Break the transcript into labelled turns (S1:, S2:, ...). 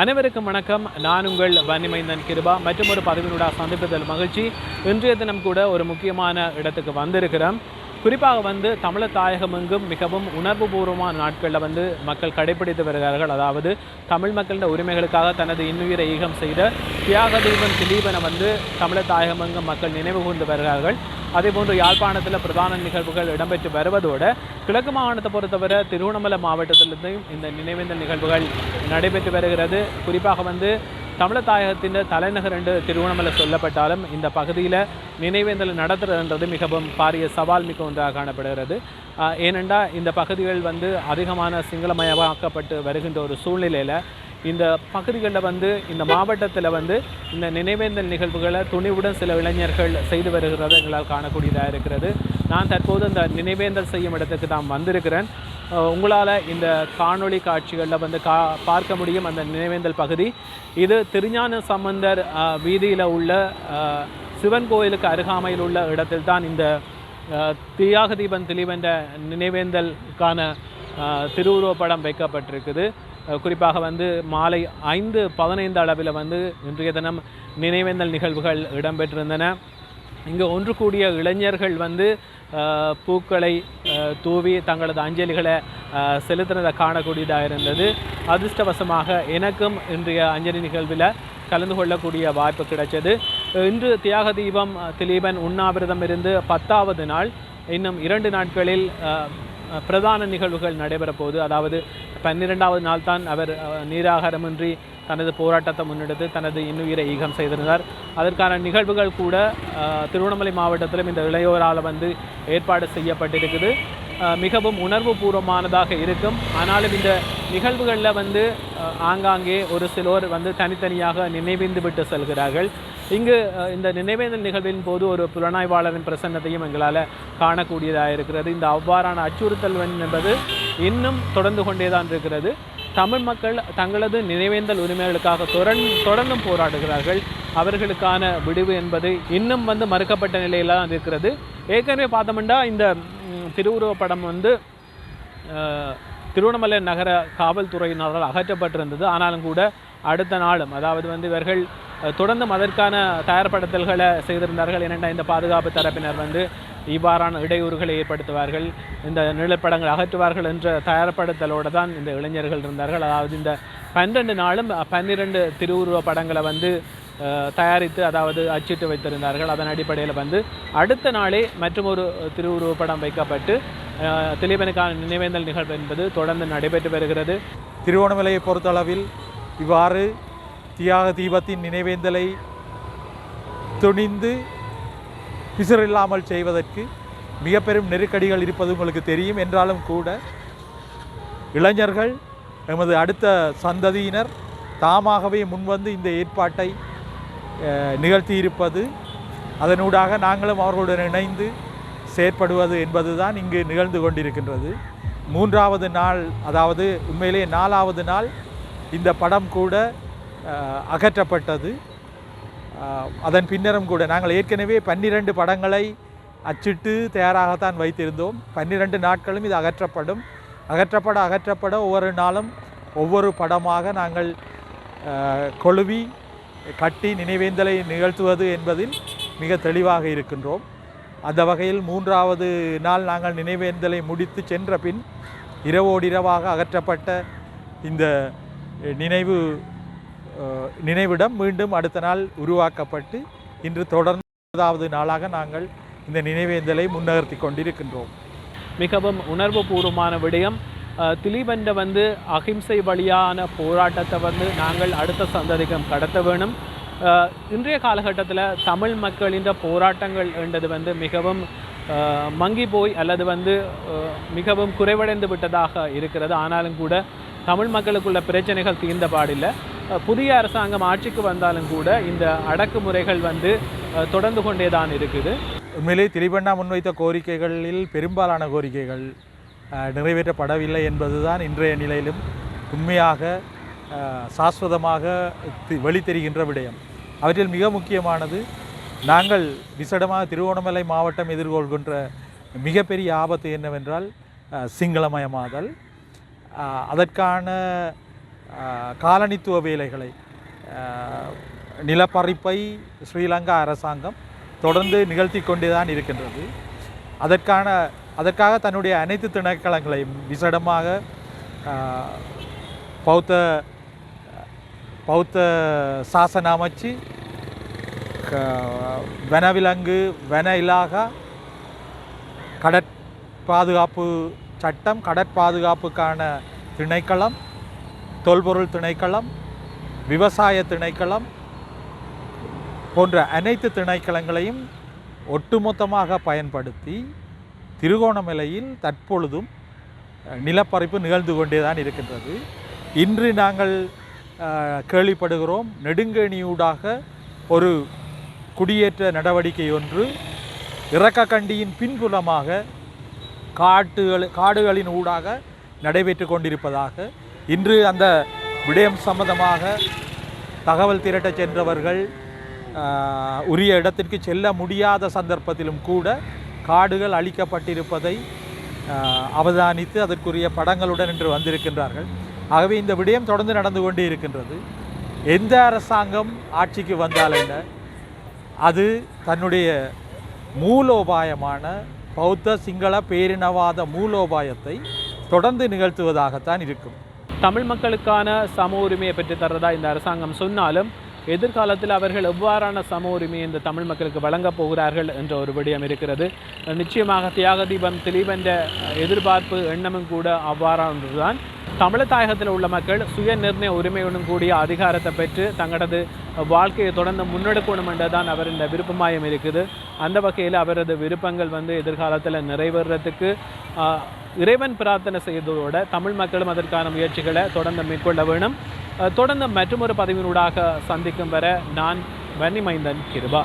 S1: அனைவருக்கும் வணக்கம். நான் உங்கள் வன்னிமைந்தன் கிருபா. மற்றும் ஒரு பதவியினூடா சந்திப்பதில் மகிழ்ச்சி. இன்றைய தினம் கூட ஒரு முக்கியமான இடத்துக்கு வந்திருக்கிறோம். குறிப்பாக வந்து தமிழ தாயகம் எங்கும் மிகவும் உணர்வுபூர்வமான நாட்களில் வந்து மக்கள் கடைபிடித்து வருகிறார்கள். அதாவது தமிழ் மக்களின் உரிமைகளுக்காக தனது இன்னுயிரை ஈகம் செய்த தியாகதீபன் திலீபனை வந்து தமிழ தாயகம் எங்கும் மக்கள் நினைவு கூர்ந்து வருகிறார்கள். அதேபோன்று யாழ்ப்பாணத்தில் பிரதான நிகழ்வுகள் இடம்பெற்று வருவதோடு கிழக்கு மாகாணத்தை பொறுத்தவரை திருவண்ணாமலை மாவட்டத்திலிருந்தும் இந்த நினைவேந்தல் நிகழ்வுகள் நடைபெற்று வருகிறது. குறிப்பாக வந்து தமிழத்தாயகத்தின் தலைநகர் என்று திருவண்ணாமலை சொல்லப்பட்டாலும் இந்த பகுதியில் நினைவேந்தல் நடத்துறதுன்றது மிகவும் பாரிய சவால் மிக்க ஒன்றாக காணப்படுகிறது. ஏனென்றால் இந்த பகுதிகள் வந்து அதிகமான சிங்களமயமாக்கப்பட்டு வருகின்ற ஒரு சூழ்நிலையில் இந்த பகுதிகளில் வந்து இந்த மாவட்டத்தில் வந்து இந்த நினைவேந்தல் நிகழ்வுகளை துணிவுடன் சில இளைஞர்கள் செய்து வருகிறது எங்களால் காணக்கூடியதாக இருக்கிறது. நான் தற்போது இந்த நினைவேந்தல் செய்யும் இடத்துக்கு தான் வந்திருக்கிறேன். உங்களால் இந்த காணொளி காட்சிகளில் வந்து கா பார்க்க முடியும் அந்த நினைவேந்தல் பகுதி. இது திருஞான சம்பந்தர் வீதியில் உள்ள சிவன் கோயிலுக்கு அருகாமையில் உள்ள இடத்தில் தான் இந்த தியாக தீபன் திலீவென்ற நினைவேந்தலுக்கான திருவுருவப்படம் வைக்கப்பட்டிருக்குது. குறிப்பாக வந்து மாலை ஐந்து பதினைந்து அளவில் வந்து இன்றைய தினம் நினைவேந்தல் நிகழ்வுகள் இடம்பெற்றிருந்தன. இங்கே ஒன்று கூடிய இளைஞர்கள் வந்து பூக்களை தூவி தங்களது அஞ்சலிகளை செலுத்தினதை காணக்கூடியதாக இருந்தது அதிர்ஷ்டவசமாக எனக்கும் இன்றைய அஞ்சலி நிகழ்வில் கலந்து கொள்ளக்கூடிய வாய்ப்பு கிடைச்சது. இன்று தியாக தீபம் திலீபன் உண்ணாவிரதம் இருந்து பத்தாவது நாள் இன்னும் இரண்டு நாட்களில் பிரதான நிகழ்வுகள் நடைபெற போகுது அதாவது பன்னிரெண்டாவது நாள் தான் அவர் நீராகாரமின்றி தனது போராட்டத்தை முன்னெடுத்து தனது இன்னுயிரை ஈகம் செய்திருந்தார். அதற்கான நிகழ்வுகள் கூட திருவண்ணாமலை மாவட்டத்திலும் இந்த இளையோரால் வந்து ஏற்பாடு செய்யப்பட்டிருக்குது. மிகவும் உணர்வு பூர்வமானதாக இருக்கும். ஆனாலும் இந்த நிகழ்வுகளில் வந்து ஆங்காங்கே ஒரு சிலோர் வந்து தனித்தனியாக நினைவிந்து விட்டு செல்கிறார்கள். இங்கு இந்த நினைவேந்தல் நிகழ்வின் போது ஒரு புலனாய்வாளரின் பிரசன்னத்தையும் எங்களால் காணக்கூடியதாக இருக்கிறது இந்த அவ்வாறான அச்சுறுத்தல் என்பது இன்னும் தொடர்ந்து கொண்டே தான் இருக்கிறது. தமிழ் மக்கள் தங்களது நினைவேந்தல் உரிமைகளுக்காக தொடர்ந்து தொடர்ந்தும் போராடுகிறார்கள். அவர்களுக்கான விடிவு என்பது இன்னும் வந்து மறுக்கப்பட்ட நிலையில் தான் இருக்கிறது. ஏற்கனவே பார்த்தோம்னா இந்த திருவுருவப்படம் படம் வந்து திருவண்ணாமலை நகர காவல்துறையினரால் அகற்றப்பட்டிருந்தது. ஆனாலும் கூட அடுத்த நாளும் அதாவது வந்து இவர்கள் தொடர்ந்தும் அதற்கான தயார்படுத்தல்களை செய்திருந்தார்கள். ஏனென்றால் இந்த பாதுகாப்பு தரப்பினர் வந்து இவ்வாறான இடையூறுகளை ஏற்படுத்துவார்கள். இந்த நிலப்படங்கள் அகற்றுவார்கள் என்ற தயார்படுத்தலோடு தான் இந்த இளைஞர்கள் இருந்தார்கள். அதாவது இந்த பன்னிரெண்டு நாளும் பன்னிரெண்டு திருவுருவ படங்களை வந்து தயாரித்து அதாவது அச்சிட்டு வைத்திருந்தார்கள். அதன் அடிப்படையில் வந்து அடுத்த நாளே மற்றும் ஒரு திருவுருவ படம் வைக்கப்பட்டு திலீபனுக்கான நினைவேந்தல் நிகழ்வு என்பது தொடர்ந்து நடைபெற்று வருகிறது.
S2: திருவோணமலையை பொறுத்தளவில் இவ்வாறு தியாக தீபத்தின் நினைவேந்தலை துணிந்து பிசிறில்லாமல் செய்வதற்கு மிக பெரும் நெருக்கடிகள் இருப்பது உங்களுக்கு தெரியும். என்றாலும் கூட இளைஞர்கள் எமது அடுத்த சந்ததியினர் தாமாகவே முன்வந்து இந்த ஏற்பாட்டை நிகழ்த்தியிருப்பது. அதனூடாக நாங்களும் அவர்களுடன் இணைந்து செயற்படுவது என்பது தான் இங்கு நிகழ்ந்து கொண்டிருக்கின்றது. மூன்றாவது நாள் அதாவது உண்மையிலேயே நாலாவது நாள் இந்த படம் கூட அகற்றப்பட்டது. அதன் பின்னரும் கூட நாங்கள் ஏற்கனவே பன்னிரண்டு படங்களை அச்சிட்டு தயாராகத்தான் வைத்திருந்தோம். பன்னிரண்டு நாட்களும் இது அகற்றப்படும். அகற்றப்பட அகற்றப்பட ஒவ்வொரு நாளும் ஒவ்வொரு படமாக நாங்கள் கொழுவி கட்டி நினைவேந்தலை நிகழ்த்துவது என்பதில் மிக தெளிவாக இருக்கின்றோம். அந்த வகையில் மூன்றாவது நாள் நாங்கள் நினைவேந்தலை முடித்து சென்ற பின் இரவோடிரவாக அகற்றப்பட்ட இந்த நினைவு நினைவிடம் மீண்டும் அடுத்த நாள் உருவாக்கப்பட்டு இன்று தொடர்ந்தாவது நாளாக நாங்கள் இந்த நினைவேந்தலை முன்னகர்த்தி கொண்டிருக்கின்றோம்.
S1: மிகவும் உணர்வுபூர்வமான விடயம். அஹ், திலீபன்ற வந்து அகிம்சை வழியான போராட்டத்தை வந்து நாங்கள் அடுத்த சந்ததிக்கும் கடத்த வேணும். இன்றைய காலகட்டத்தில் தமிழ் மக்களின் போராட்டங்கள் என்றது வந்து மிகவும் மங்கி போய் அல்லது வந்து மிகவும் குறைவடைந்து விட்டதாக இருக்கிறது. ஆனாலும் கூட தமிழ் மக்களுக்குள்ள பிரச்சனைகள் தீர்ந்த பாடில்லை. புதிய அரசாங்கம் ஆட்சிக்கு வந்தாலும் கூட இந்த அடக்குமுறைகள் வந்து தொடர்ந்து கொண்டே தான் இருக்குது.
S2: உண்மையிலே திரிபண்ணா முன்வைத்த கோரிக்கைகளில் பெரும்பாலான கோரிக்கைகள் நிறைவேற்றப்படவில்லை என்பதுதான் இன்றைய நிலையிலும் உண்மையாக சாஸ்வதமாக தி- வெளித்தெரிகின்ற விடயம். அவற்றில் மிக முக்கியமானது நாங்கள் விசடமாக திருவோணமலை மாவட்டம் எதிர்கொள்கின்ற மிகப்பெரிய ஆபத்து என்னவென்றால் சிங்களமயமாதல். அதற்கான காலனித்துவ வேலைகளை நிலப்பறிப்பை ஸ்ரீலங்கா அரசாங்கம் தொடர்ந்து நிகழ்த்தி கொண்டே தான் இருக்கின்றது. அதற்கான அதற்காக தன்னுடைய அனைத்து திணைக்களங்களையும் விசேடமாக பௌத்த பௌத்த சாசன அமைச்சு க- வனவிலங்கு வன இலாகா கடற் பாதுகாப்பு சட்டம் கடற்பாதுகாப்புக்கான திணைக்களம் தொல்பொருள் திணைக்களம் விவசாய திணைக்களம் போன்ற அனைத்து திணைக்களங்களையும் ஒட்டுமொத்தமாக பயன்படுத்தி திருகோணமலையில் தற்பொழுதும் நிலப்பரப்பு நிகழ்ந்து கொண்டே தான் இருக்கின்றது. இன்று நாங்கள் கேள்விப்படுகிறோம் நெடுங்கேணியூடாக ஒரு குடியேற்ற நடவடிக்கை ஒன்று இறக்கக்கண்டியின் பின்புலமாக காட்டுகள் காடுகளின் ஊடாக நடைபெற்று கொண்டிருப்பதாக இன்று அந்த விடயம் சம்பந்தமாக தகவல் திரட்டச் சென்றவர்கள் உரிய இடத்திற்கு செல்ல முடியாத சந்தர்ப்பத்திலும் கூட காடுகள் அழிக்கப்பட்டிருப்பதை அவதானித்து அதற்குரிய படங்களுடன் இன்று வந்திருக்கின்றார்கள். ஆகவே இந்த விடயம் தொடர்ந்து நடந்து கொண்டே இருக்கின்றது. எந்த அரசாங்கம் ஆட்சிக்கு வந்தால் என்ன? அது தன்னுடைய மூலோபாயமான பௌத்த சிங்கள பேரினவாத மூலோபாயத்தை தொடர்ந்து நிகழ்த்துவதாகத்தான் இருக்கும்.
S1: தமிழ் மக்களுக்கான சம உரிமையை பெற்று தர்றதா இந்த அரசாங்கம் சொன்னாலும் எதிர்காலத்தில் அவர்கள் எவ்வாறான சம உரிமையை இந்த தமிழ் மக்களுக்கு வழங்கப் போகிறார்கள் என்ற ஒரு விடயம் இருக்கிறது. நிச்சயமாக தியாக தீபம் திலீபென்ற எதிர்பார்ப்பு எண்ணமும் கூட அவ்வாறானதுதான். தமிழ் தாயகத்தில் உள்ள மக்கள் சுய நிர்ணய உரிமையுடன் கூடிய அதிகாரத்தை பெற்று தங்களது வாழ்க்கையை தொடர்ந்து முன்னெடுக்கணும் என்றுதான் அவர் இந்த விருப்பமாயம் இருக்குது. அந்த வகையில் அவரது விருப்பங்கள் வந்து எதிர்காலத்தில் நிறைவேறதுக்கு இறைவன் பிரார்த்தனை செய்ததோட தமிழ் மக்களும் அதற்கான முயற்சிகளை தொடர்ந்து மேற்கொள்ள வேணும். தொடர்ந்து மற்றொரு பதிவினூடாக சந்திக்கும் வர நான் வன்னிமைந்தன் கிருபா.